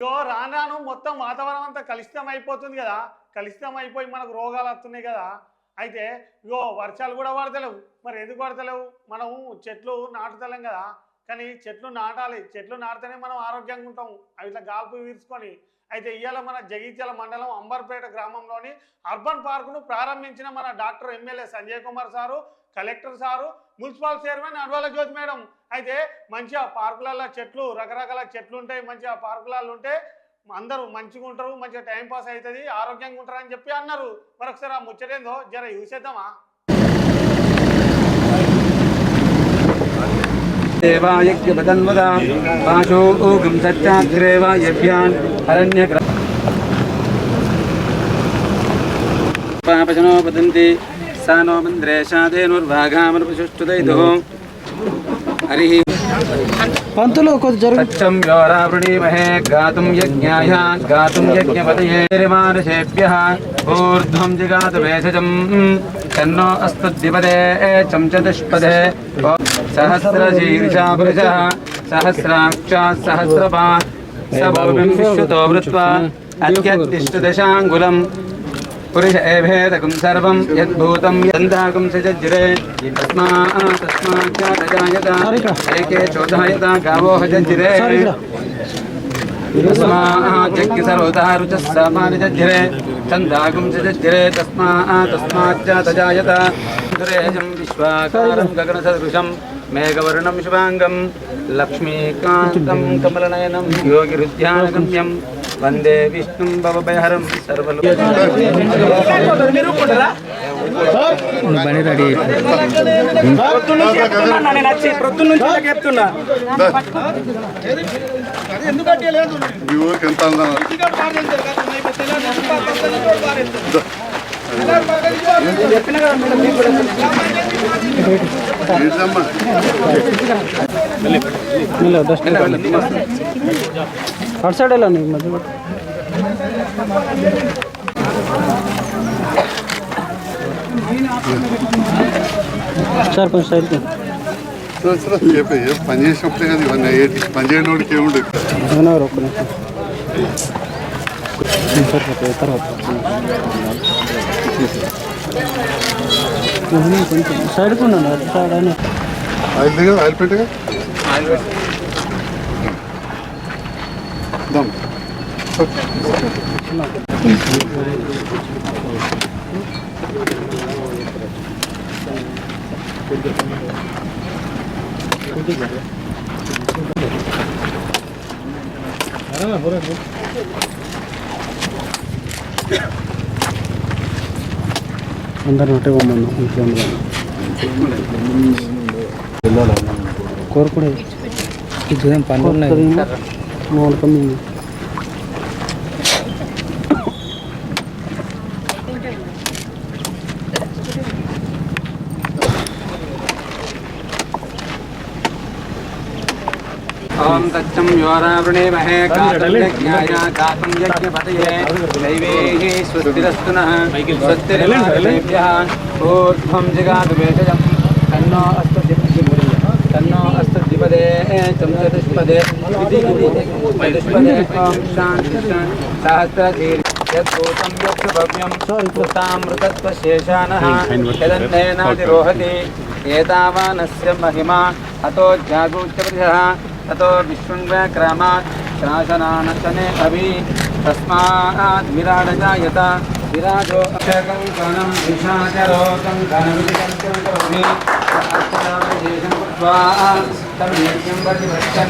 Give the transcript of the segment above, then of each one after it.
ఇగో రాను రాను మొత్తం వాతావరణం అంతా కలుషితం అయిపోతుంది కదా. కలుషితం అయిపోయి మనకు రోగాలు వస్తున్నాయి కదా. అయితే ఇగో వర్షాలు కూడా పడతలేవు. మరి ఎందుకు పడతలేవు? మనము చెట్లు నాటుతలేం కదా. కానీ చెట్లు నాటాలి. చెట్లు నాటితేనే మనం ఆరోగ్యంగా ఉంటాం అవి ఇట్లా గాల్పు వీర్చుకొని. అయితే ఇవాళ మన జగిత్యాల మండలం అంబర్పేట గ్రామంలోని అర్బన్ పార్కును ప్రారంభించిన మన doctor MLA Sanjay Kumar sir collector sir municipal chairman Advala Jyothi madam. అయితే మంచిగా పార్కులలో చెట్లు రకరకాల చెట్లు ఉంటాయి మంచిగా పార్కులలో ఉంటే అందరూ మంచిగా ఉంటారు మంచిగా టైం పాస్ అవుతుంది ఆరోగ్యంగా ఉంటారు అని చెప్పి అన్నారు. మరొకసారి ఆ ముచ్చటేందో జర చూసేద్దామా? దేవాయజ్ఞపదన్వద పాశో ఊగం సత్యాగ్రేవాయభ్యాన్ అరణ్య పాపశనో పతంతి. సానో మంద్రేషాదేనుర్వాఘామనుపశుష్టుదైదు హరి పంతులు కొద్ది జరుగు సత్యం యోరావృణీమహే గాతుం యజ్ఞాయ గాతుం యజ్ఞపతయే రిమానుషేభ్యः ఊర్ధ్వం జిగాతు వేషజం తన్నో అస్తు ద్విపదే చం చతుష్పదే సహస్రశీర్షా పురుషः సహస్రాక్షా సహస్రపా స భూమిం విశ్వతో వృత్వా అత్యత్తిష్టదశాంగులం పురుష ఏభేదకం సర్వం యద్భూతం యందాకం సజ్జిరే తస్మా తస్మాజ్జాయత ఏకే చోదాయత గావో హజ్జిరే తస్మాజ్జగ్గి సర్వతారుచ సమానిజ్జిరే చందాకం సజ్జిరే తస్మా తస్మాజ్జాతజాయత సురేజం విశ్వాకారం గగన సదృశం మేఘవర్ణం శుభాంగం లక్ష్మీకాంతం కమలనయనం యోగిరుధ్యానగమ్యం వందే విష్ణుం భవభయహరం సర్వలో బండి రెడీ మీ ఊరికి ఎంత అందం ఏంటమ్మా డస్ట్ అటు సైడ్ వెళ్ళండి సార్ కొంచెం సైడ్కి చెప్పే పని చేసినప్పుడే కదా ఇవన్నీ ఏంటి పని చేయని వాడికి ఏముండదు ఒక్క నిమిషం సార్ తర్వాత సైడ్ అని ఆయిల్ దగ్గర ఆయిల్ పెట్టగా దమ్ కోరుకుడే ఇదేం పనులు ఉన్నాయి మూలకం ఓం తచ్చం యోరావృణేమహే గాతుం యజ్ఞాయ గాతుం యజ్ఞపతయే దైవేః స్వస్తిరస్తు నః స్వస్తిర్భ్యः ఊర్ధ్వం జిగాతు तन्नो अस्तुतिपदे तं चतुष्पदे, इति चतुष्पदे ॐ शान्ति कृतामृतत्वशेषानः यदन्नेनातिरोहति एतावानस्य महिमा, अतो जागूच्यपरिषः ततो विष्णुङ्ग्रामात् शासनानशने अभि तस्मात् विराजो अक्षकं कणं दिशाचरोकं कणमिति कञ्चन करोमि अर्चनाविशेषं कृत्वा तं यज्ञं प्रतिपक्षं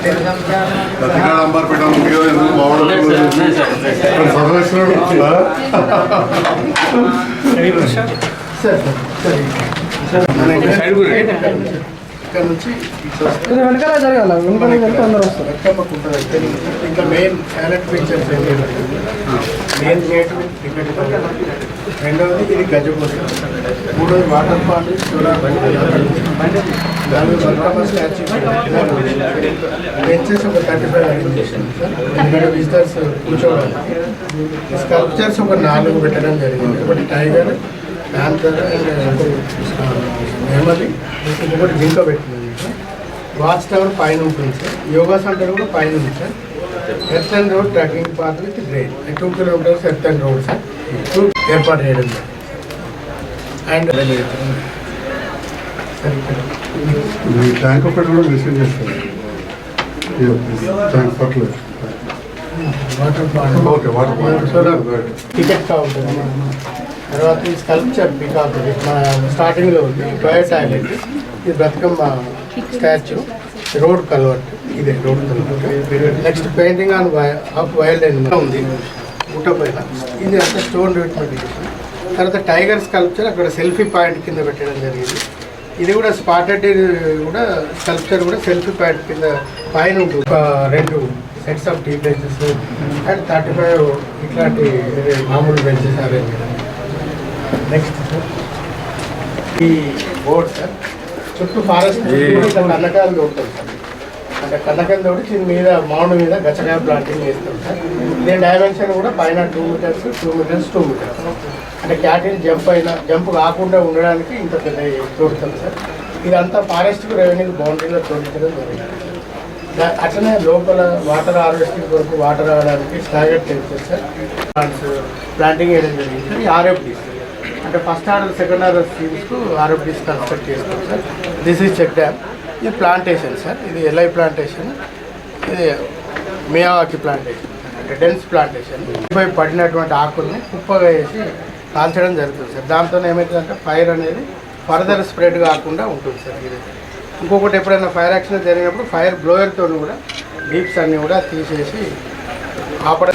ప్రతికాడ అంబార్ పెట్టాను ఉంది కదా ఎందుకు బాగుండదు సర్వేశ్వరుడు ఇక్కడ నుంచి వెనకాల జరగాల. వెనకాల వెళ్తే అందరూ వస్తారు. లెక్కమ్మకు ఉంటుంది ఇంకా మెయిన్ శాలెట్ పిక్చర్స్ మెయిన్ గేట్ టికెట్ రెండవది ఇది గజపూజ మూడవది వాటర్ ఫాల్ నాలుగు బతుకమ్మ స్టాచ్యూ బెంచెస్ ఒక థర్టీ ఫైవ్ ఎందుకంటే విజిటర్స్ కూర్చోవడానికి స్కల్ప్చర్స్ ఒక నాలుగు పెట్టడం జరిగింది. ఒకటి టైగర్ నెమలి ఇంకొకటి జింక పెట్టింది. సార్ వాచ్ టవర్ పైన ఉంటుంది సార్. యోగా సెంటర్ కూడా పైన ఉంది sir. Earth and road trekking path with grade two kilometres earth and road sir. Two ఏర్పాటు చేయడం అండ్ ట్యాంక్ ఒకటి కూడా మెసేజ్ చేస్తారు tank పట్లేదు water point okay water ticket counter తర్వాత ఈ స్కల్ప్చర్ బికాస్ మన స్టార్టింగ్లో ఉంది టోయల్ టాయిలెట్ ఇది బ్రతకమ్మ స్టాచ్యూ రోడ్ కల్వర్ట్ ఇదే road culvert next painting on of wild animal ఉంది. గుట్ట పైన. ఇది అంతా స్టోన్ ట్రీట్మెంట్ తర్వాత టైగర్ స్కల్ప్చర్ అక్కడ సెల్ఫీ పాయింట్ కింద పెట్టడం జరిగింది. ఇది కూడా స్పాటెడ్ కూడా స్కల్ప్చర్ కూడా సెల్ఫీ పాయింట్ కింద పైన ఉంటుంది. ఒక రెండు sets of T benches and thirty five ఇట్లాంటి మామూలు బెంచెస్ అరేంజ్ నెక్స్ట్ ఈ బోర్డ్ సార్ చుట్టూ ఫారెస్ట్ కన్నకాయలు తోడుతాం సార్ అంటే కన్నకాయలు తోడి దీని మీద మౌండ్ మీద గచ్చకాయ ప్లాంటింగ్ చేస్తాం సార్ దీని డైమెన్షన్ కూడా పైన two metres two metres two metres అంటే క్యాటిల్ జంప్ అయినా జంప్ కాకుండా ఉండడానికి ఇంత పెద్ద తోడుతాం సార్ ఇదంతా ఫారెస్ట్ రెవెన్యూ బౌండరీలో తోడించడం జరిగింది అట్లనే లోపల వాటర్ హార్వెస్టింగ్ కొరకు వాటర్ రావడానికి stagger temple sir plants planting చేయడం జరిగింది సార్ ఆర్ఎఫ్డీస్ అంటే ఫస్ట్ ఆర్డర్ సెకండ్ ఆర్డర్ స్కీమ్స్కు ఆర్ఎఫ్డీస్ కన్స్ట్రక్ట్ చేస్తాం sir this is check dam ఇది ప్లాంటేషన్ సార్ ఇది ఎల్ఐ ప్లాంటేషన్ ఇది మియావాకి ప్లాంటేషన్ అంటే డెన్స్ ప్లాంటేషన్ పై పడినటువంటి ఆకుల్ని కుప్పగా వేసి కాల్చడం జరుగుతుంది సార్ దాంతో ఏమవుతుందంటే ఫైర్ అనేది ఫర్దర్ స్ప్రెడ్ కాకుండా ఉంటుంది సార్ ఇది ఇంకొకటి ఎప్పుడైనా ఫైర్ యాక్సిడెంట్ జరిగినప్పుడు ఫైర్ బ్లోయర్తో కూడా డీప్స్ అన్నీ కూడా తీసేసి ఆపడం